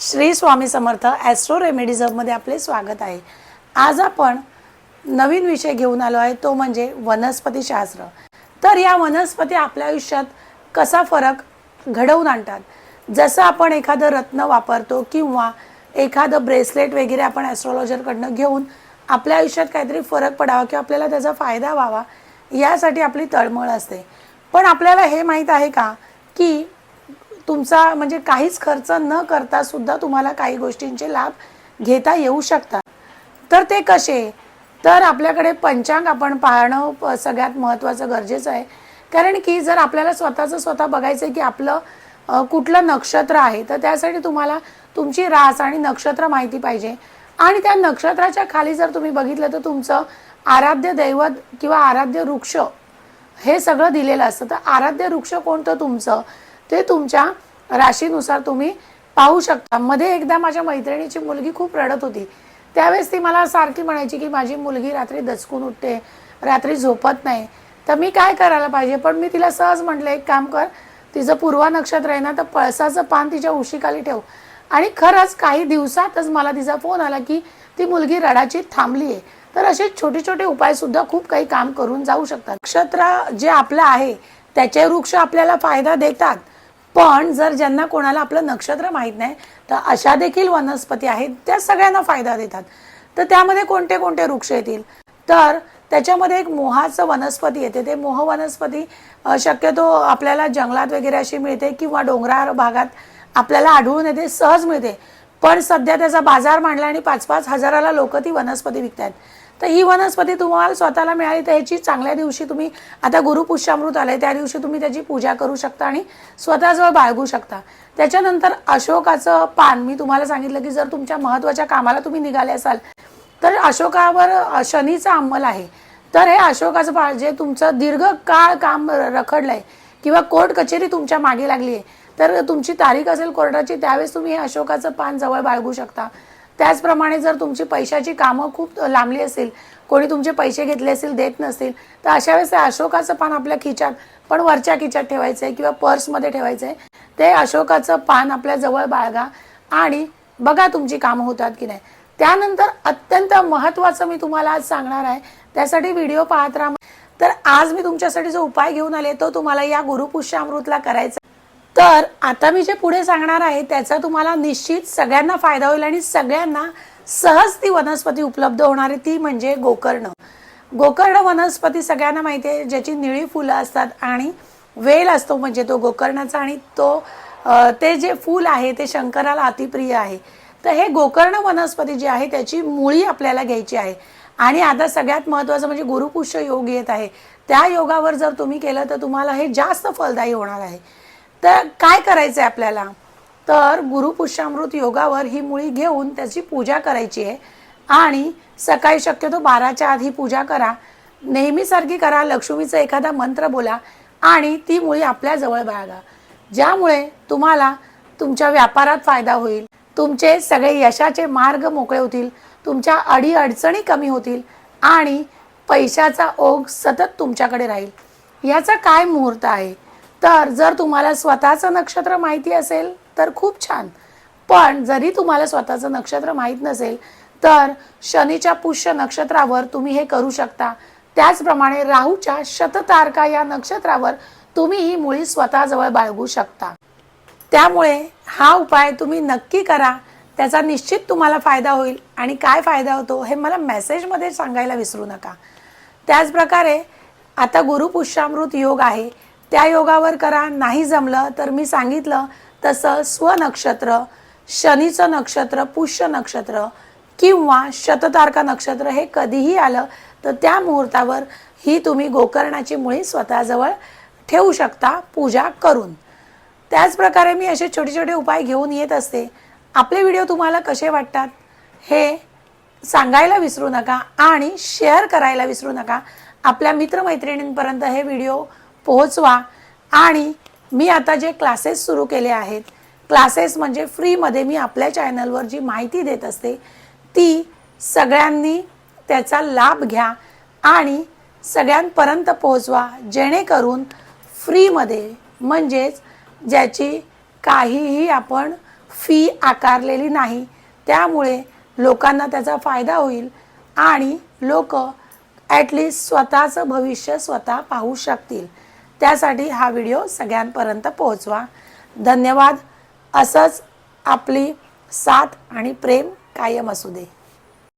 Shri Swami Samarth astro remedies हबमध्ये आपले स्वागत आहे. आज आपण नवीन विषय घेऊन आलो आहे तो म्हणजे वनस्पतीशास्त्र तर या वनस्पती आपल्या आयुष्यात कसा फरक घडवून आणतात? जसं आपण एखादं रत्न वापरतो किंवा एखादं ब्रेसलेट वगैरे आपण ॲस्ट्रॉलॉजरकडनं घेऊन आपल्या आयुष्यात काहीतरी फरक पडावा किंवा आपल्याला त्याचा फायदा व्हावा यासाठी आपली तळमळ असते. पण आपल्याला हे माहीत आहे का की तुमचा म्हणजे काहीच खर्च न करता सुद्धा तुम्हाला काही गोष्टींचे लाभ घेता येऊ शकतात. तर ते कसे? तर आपल्याकडे पंचांग आपण पाहणं प- सगळ्यात महत्त्वाचं गरजेचं आहे. कारण की जर आपल्याला स्वतःचं स्वतः बघायचं आहे की आपलं कुठलं नक्षत्र आहे तर त्यासाठी तुम्हाला तुमची रास आणि नक्षत्र माहिती पाहिजे. आणि त्या नक्षत्राच्या खाली जर तुम्ही बघितलं तर तुमचं आराध्य दैवत किंवा आराध्य वृक्ष हे सगळं दिलेलं असतं. तर आराध्य वृक्ष कोणतं तुमचं? ते तुमच्या राशीनुसार तुम्ही पाहू शकता. मध्ये एकदा माझ्या मैत्रिणीची मुलगी खूप रडत होती. त्यावेळेस ती मला सारखी म्हणायची की माझी मुलगी रात्री दचकून उठते रात्री झोपत नाही. तर मी काय करायला पाहिजे? पण मी तिला सहज म्हटलं एक काम कर तिचं पूर्वा नक्षत्र आहे ना तर पळसाचं पान तिच्या उशीखाली ठेव. आणि खरंच काही दिवसातच मला तिचा फोन आला की ती मुलगी रडाची थांबली आहे. तर असे छोटे छोटे उपाय सुद्धा खूप काही काम करून जाऊ शकतात. नक्षत्र जे आपलं आहे त्याचे वृक्ष आपल्याला फायदा देतात. पण जर ज्यांना कोणाला आपलं नक्षत्र माहीत नाही तर अशा देखील वनस्पती आहेत त्या सगळ्यांना फायदा देतात. तर त्यामध्ये कोणते कोणते वृक्ष येतील? तर त्याच्यामध्ये एक मोहाचं वनस्पती येते. ते मोह वनस्पती शक्यतो आपल्याला जंगलात वगैरे अशी मिळते किंवा डोंगराळ भागात आपल्याला आढळून येते सहज मिळते. पण सध्या त्याचा बाजार मांडला आणि पाच पाच हजाराला लोक ती वनस्पती विकतायत. तर ही वनस्पती तुम्हाला स्वतःला मिळाली तर ह्याची चांगल्या दिवशी तुम्ही आता गुरुपुष्यामृत आलंय त्या दिवशी तुम्ही त्याची पूजा करू शकता आणि स्वतःजवळ बाळगू शकता. त्याच्यानंतर अशोकाचं पान मी तुम्हाला सांगितलं की जर तुमच्या महत्त्वाच्या कामाला तुम्ही निघाले असाल तर अशोकावर शनीचं शनीचा अंमल आहे. तर हे अशोकाचं पान जे तुमचं दीर्घकाळ काम रखडलंय किंवा कोर्ट कचेरी तुमच्या मागे लागली आहे तर तुमची तारीख असेल कोर्टाची त्यावेळेस तुम्ही हे अशोकाचं पान जवळ बाळगू शकता. त्याचप्रमाणे जर तुमची पैशाची कामं खूप लांबली असेल कोणी तुमचे पैसे घेतले असेल देत नसतील तर अशा वेळेस अशोकाचं पान आपल्या खिच्यात पण वरच्या खिच्यात ठेवायचं आहे किंवा पर्समध्ये ठेवायचं आहे ते अशोकाचं पान आपल्या जवळ बाळगा आणि बघा तुमची कामं होतात की नाही. त्यानंतर अत्यंत महत्त्वाचं मी तुम्हाला आज सांगणार आहे त्यासाठी व्हिडिओ पाहत राहा. तर आज मी तुमच्यासाठी जो उपाय घेऊन आले तो तुम्हाला या गुरुपुष्यामृतला करायचा तर आता मी जे पुढे सांगणार आहे त्याचा तुम्हाला निश्चित सगळ्यांना फायदा होईल आणि सगळ्यांना सहज ती वनस्पती उपलब्ध होणार आहे ती म्हणजे गोकर्ण. गोकर्ण वनस्पती सगळ्यांना माहिती आहे ज्याची निळी फुलं असतात आणि वेल असतो म्हणजे तो गोकर्णाचा आणि तो ते जे फूल आहे ते शंकराला अतिप्रिय आहे. तर हे गोकर्ण वनस्पती जी आहे त्याची मुळी आपल्याला घ्यायची आहे. आणि आता सगळ्यात महत्त्वाचं म्हणजे गुरुपुष्य योग येत आहे. त्या योगावर जर तुम्ही केलं तर तुम्हाला हे जास्त फलदायी होणार आहे. तर काय करायचं आहे आपल्याला? तर गुरुपुष्यामृत योगावर ही मुळी घेऊन त्याची पूजा करायची आहे. आणि सकाळी शक्यतो बाराच्या आधी पूजा करा. नेहमीसारखी करा लक्ष्मीचा एखादा मंत्र बोला आणि ती मुळी आपल्याजवळ बाळगा. ज्यामुळे तुम्हाला तुमच्या व्यापारात फायदा होईल तुमचे सगळे यशाचे मार्ग मोकळे होतील तुमच्या अडी अडचणी कमी होतील आणि पैशाचा ओघ सतत तुमच्याकडे राहील. याचा काय मुहूर्त आहे? तर जर तुम्हाला स्वतःचं नक्षत्र माहिती असेल तर खूप छान. पण जरी तुम्हाला स्वतःचं नक्षत्र माहीत नसेल तर शनीच्या पुष्य नक्षत्रावर तुम्ही हे करू शकता. त्याचप्रमाणे राहूच्या शततारका या नक्षत्रावर तुम्ही ही मुळी स्वतःजवळ बाळगू शकता. त्यामुळे हा उपाय तुम्ही नक्की करा. त्याचा निश्चित तुम्हाला फायदा होईल. आणि काय फायदा होतो हे मला मेसेजमध्ये सांगायला विसरू नका. त्याचप्रकारे आता गुरुपुष्यामृत योग आहे. त्या योगावर करा. नाही जमलं तर मी सांगितलं तसं स्वनक्षत्र शनीचं नक्षत्र पुष्य नक्षत्र किंवा शततारका नक्षत्र हे कधीही आलं तर त्या मुहूर्तावर ही तुम्ही गोकर्णाची मुळी स्वतःजवळ ठेवू शकता पूजा करून. त्याचप्रकारे मी असे छोटे छोटे उपाय घेऊन येत असते. आपले व्हिडिओ तुम्हाला कसे वाटतात हे सांगायला विसरू नका आणि शेअर करायला विसरू नका. आपल्या मित्रमैत्रिणींपर्यंत हे व्हिडिओ पोहोचवा. आणि मी आता जे क्लासेस सुरू केले आहेत क्लासेस म्हणजे फ्रीमध्ये मी आपल्या चॅनलवर जी माहिती देत असते ती सगळ्यांनी त्याचा लाभ घ्या आणि सगळ्यांपर्यंत पोहोचवा जेणेकरून फ्रीमध्ये म्हणजेच ज्याची काहीही आपण फी आकारलेली नाही त्यामुळे लोकांना त्याचा फायदा होईल आणि लोक ॲटलिस्ट स्वतःचं भविष्य स्वतः पाहू शकतील. त्यासाठी हा व्हिडिओ सगळ्यांपर्यंत पोहोचवा. धन्यवाद. असंच आपली साथ आणि प्रेम कायम असू दे.